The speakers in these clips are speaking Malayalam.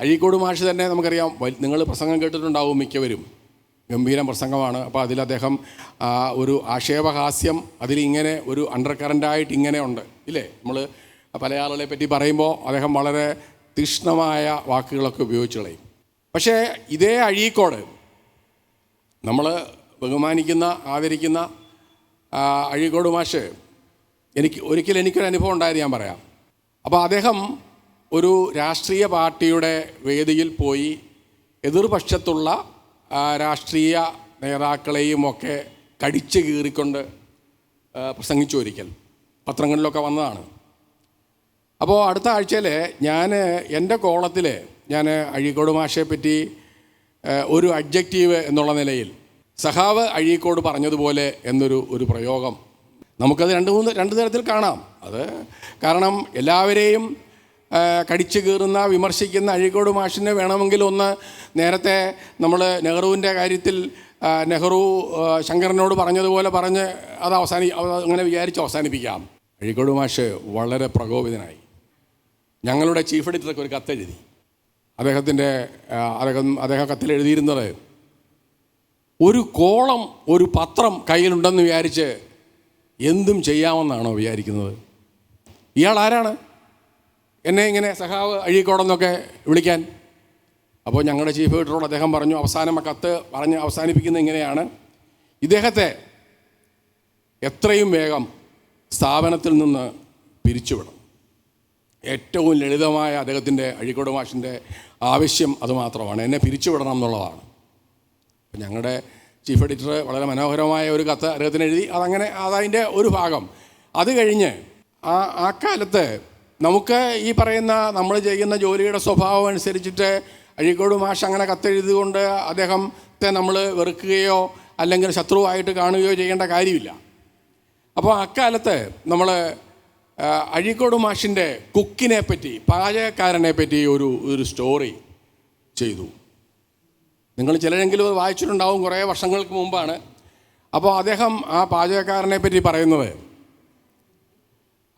അഴീക്കോട് മാഷ് തന്നെ നമുക്കറിയാം നിങ്ങൾ പ്രസംഗം കേട്ടിട്ടുണ്ടാവും മിക്കവരും. ഗംഭീര പ്രസംഗമാണ്. അപ്പോൾ അതിൽ അദ്ദേഹം ഒരു ആക്ഷേപഹാസ്യം അതിലിങ്ങനെ ഒരു അണ്ടർ കറന്റായിട്ട് ഇങ്ങനെ ഉണ്ട്. ഇല്ലേ? നമ്മൾ പല ആളുകളെ പറ്റി പറയുമ്പോൾ അദ്ദേഹം വളരെ തീക്ഷ്ണമായ വാക്കുകളൊക്കെ ഉപയോഗിച്ച് കളയും. പക്ഷേ ഇതേ അഴീക്കോട് നമ്മൾ ബഹുമാനിക്കുന്ന ആദരിക്കുന്ന അഴീക്കോട് മാഷ് എനിക്ക് ഒരിക്കലും എനിക്കൊരു അനുഭവം ഉണ്ടായത് ഞാൻ പറയാം. അപ്പോൾ അദ്ദേഹം ഒരു രാഷ്ട്രീയ പാർട്ടിയുടെ വേദിയിൽ പോയി എതിർപക്ഷത്തുള്ള രാഷ്ട്രീയ നേതാക്കളെയും ഒക്കെ കടിച്ചു കീറിക്കൊണ്ട് പ്രസംഗിച്ചു ഒരിക്കൽ. പത്രങ്ങളിലൊക്കെ വന്നതാണ്. അപ്പോൾ അടുത്ത ആഴ്ചയിൽ ഞാൻ എന്റെ കോളത്തിൽ ഞാൻ അഴീക്കോട് മാഷയെ പറ്റി ഒരു അഡ്ജക്റ്റീവ് എന്നുള്ള നിലയിൽ സഹാവ് അഴീക്കോട് പറഞ്ഞതുപോലെ എന്നൊരു ഒരു പ്രയോഗം നമുക്കത് രണ്ട് മൂന്ന് രണ്ട് തരത്തിൽ കാണാം. അത് കാരണം എല്ലാവരെയും കടിച്ചു കീറുന്ന വിമർശിക്കുന്ന അഴീക്കോട് മാഷിനെ വേണമെങ്കിൽ ഒന്ന് നേരത്തെ നമ്മൾ നെഹ്റുവിന്റെ കാര്യത്തിൽ നെഹ്റു ശങ്കരനോട് പറഞ്ഞതുപോലെ പറഞ്ഞ് അത് അവസാനി അങ്ങനെ വിചാരിച്ച് അവസാനിപ്പിക്കാം. അഴീക്കോട് മാഷ് വളരെ പ്രകോപിതനായി. ഞങ്ങളുടെ ചീഫ് എഡിറ്റർക്ക് ഒരു കത്തെഴുതി അദ്ദേഹത്തിന്റെ അദ്ദേഹം അദ്ദേഹം കത്തിൽ എഴുതിയിരുന്നത് ഒരു കോളം ഒരു പത്രം കയ്യിലുണ്ടെന്ന് വിചാരിച്ച് എന്തും ചെയ്യാമെന്നാണോ വിചാരിക്കുന്നത്. ഇയാൾ ആരാണ്? എന്നെ ഇങ്ങനെ സഹാവ് അഴീക്കോടെന്നൊക്കെ വിളിക്കാൻ. അപ്പോൾ ഞങ്ങളുടെ ചീഫ് എഡിറ്ററോട് അദ്ദേഹം പറഞ്ഞു അവസാനം ആ കത്ത് പറഞ്ഞ് അവസാനിപ്പിക്കുന്നത് ഇങ്ങനെയാണ്. ഇദ്ദേഹത്തെ എത്രയും വേഗം സ്ഥാപനത്തിൽ നിന്ന് പിരിച്ചുവിടണം. ഏറ്റവും ലളിതമായ അദ്ദേഹത്തിന്റെ അഴീക്കോട് മാഷിന്റെ ആവശ്യം അതുമാത്രമാണ് എന്നെ പിരിച്ചുവിടണം എന്നുള്ളതാണ്. അപ്പം ഞങ്ങളുടെ ചീഫ് എഡിറ്റർ വളരെ മനോഹരമായ ഒരു കത്ത് അദ്ദേഹത്തിന് എഴുതി. അതങ്ങനെ അതതിന്റെ ഒരു ഭാഗം. അത് കഴിഞ്ഞ് ആ ആ കാലത്ത് നമുക്ക് ഈ പറയുന്ന നമ്മൾ ചെയ്യുന്ന ജോലിയുടെ സ്വഭാവം അനുസരിച്ചിട്ട് അഴീക്കോട് മാഷ് അങ്ങനെ കത്തെഴുതുകൊണ്ട് അദ്ദേഹത്തെ നമ്മൾ വെറുക്കുകയോ അല്ലെങ്കിൽ ശത്രുവായിട്ട് കാണുകയോ ചെയ്യേണ്ട കാര്യമില്ല. അപ്പോൾ അക്കാലത്ത് നമ്മൾ അഴീക്കോട് മാഷിന്റെ കുക്കിനെ പറ്റി പാചകക്കാരനെ പറ്റി ഒരു ഒരു സ്റ്റോറി ചെയ്തു. നിങ്ങൾ ചിലരെങ്കിലും അത് വായിച്ചിട്ടുണ്ടാവും കുറേ വർഷങ്ങൾക്ക് മുമ്പാണ്. അപ്പോൾ അദ്ദേഹം ആ പാചകക്കാരനെ പറ്റി പറയുന്നത്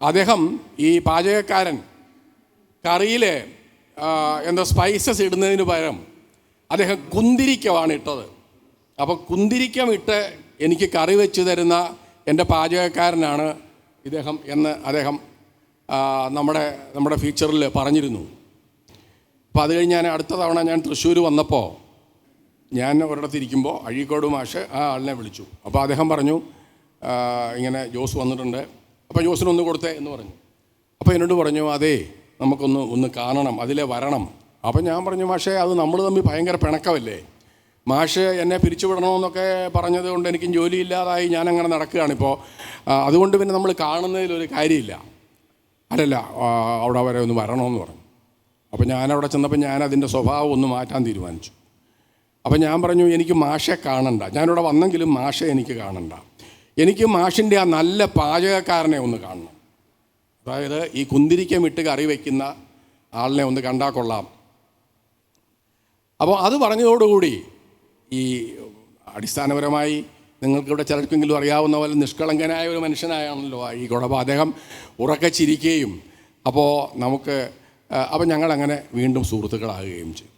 അദ്ദേഹം ഈ പാചകക്കാരൻ കറിയിൽ എന്താ സ്പൈസസ് ഇടുന്നതിന് പകരം അദ്ദേഹം കുന്തിരിക്കമാണ് ഇട്ടത്. അപ്പോൾ കുന്തിരിക്കം ഇട്ട് എനിക്ക് കറി വെച്ച് തരുന്ന എന്റെ പാചകക്കാരനാണ് ഇദ്ദേഹം എന്ന് അദ്ദേഹം നമ്മുടെ നമ്മുടെ ഫീച്ചറിൽ പറഞ്ഞിരുന്നു. അപ്പോൾ അത് കഴിഞ്ഞ് ഞാൻ അടുത്ത തവണ ഞാൻ തൃശ്ശൂർ വന്നപ്പോൾ ഞാൻ ഒരിടത്ത് ഇരിക്കുമ്പോൾ അഴീക്കോട് മാഷ് ആ ആളിനെ വിളിച്ചു. അപ്പോൾ അദ്ദേഹം പറഞ്ഞു ഇങ്ങനെ ജോസ് വന്നിട്ടുണ്ട്. അപ്പോൾ ജോസിനൊന്ന് കൊടുത്തേ എന്ന് പറഞ്ഞു. അപ്പോൾ എന്നോട് പറഞ്ഞു അതേ നമുക്കൊന്ന് ഒന്ന് കാണണം അതിലെ വരണം. അപ്പം ഞാൻ പറഞ്ഞു മാഷേ അത് നമ്മൾ തമ്മിൽ ഭയങ്കര പിണക്കമല്ലേ? മാഷ് എന്നെ പിരിച്ചുവിടണമെന്നൊക്കെ പറഞ്ഞത് കൊണ്ട് എനിക്കും ജോലിയില്ലാതായി ഞാനങ്ങനെ നടക്കുകയാണിപ്പോൾ അതുകൊണ്ട് പിന്നെ നമ്മൾ കാണുന്നതിലൊരു കാര്യമില്ല. അല്ലല്ല അവിടെ വരെ ഒന്ന് വരണമെന്ന് പറഞ്ഞു. അപ്പോൾ ഞാനവിടെ ചെന്നപ്പോൾ ഞാൻ അതിന്റെ സ്വഭാവം ഒന്ന് മാറ്റാൻ തീരുമാനിച്ചു. അപ്പോൾ ഞാൻ പറഞ്ഞു എനിക്ക് മാഷെ കാണണ്ട. ഞാനിവിടെ വന്നെങ്കിലും മാഷെ എനിക്ക് കാണണ്ട. എനിക്ക് മാഷിന്റെ ആ നല്ല പാചകക്കാരനെ ഒന്ന് കാണണം. അതായത് ഈ കുന്തിരിക്കം ഇട്ട് കറി വയ്ക്കുന്ന ആളിനെ ഒന്ന് കണ്ടാൽ കൊള്ളാം. അപ്പോൾ അത് പറഞ്ഞതോടുകൂടി ഈ അടിസ്ഥാനപരമായി നിങ്ങൾക്കിവിടെ ചിലർക്കെങ്കിലും അറിയാവുന്ന പോലെ നിഷ്കളങ്കനായ ഒരു മനുഷ്യനായാണല്ലോ ഈ കുടപ്പ് അദ്ദേഹം ഉറക്കെ ചിരിക്കുകയും അപ്പോൾ നമുക്ക് അപ്പോൾ ഞങ്ങളങ്ങനെ വീണ്ടും സുഹൃത്തുക്കളാകുകയും ചെയ്യും.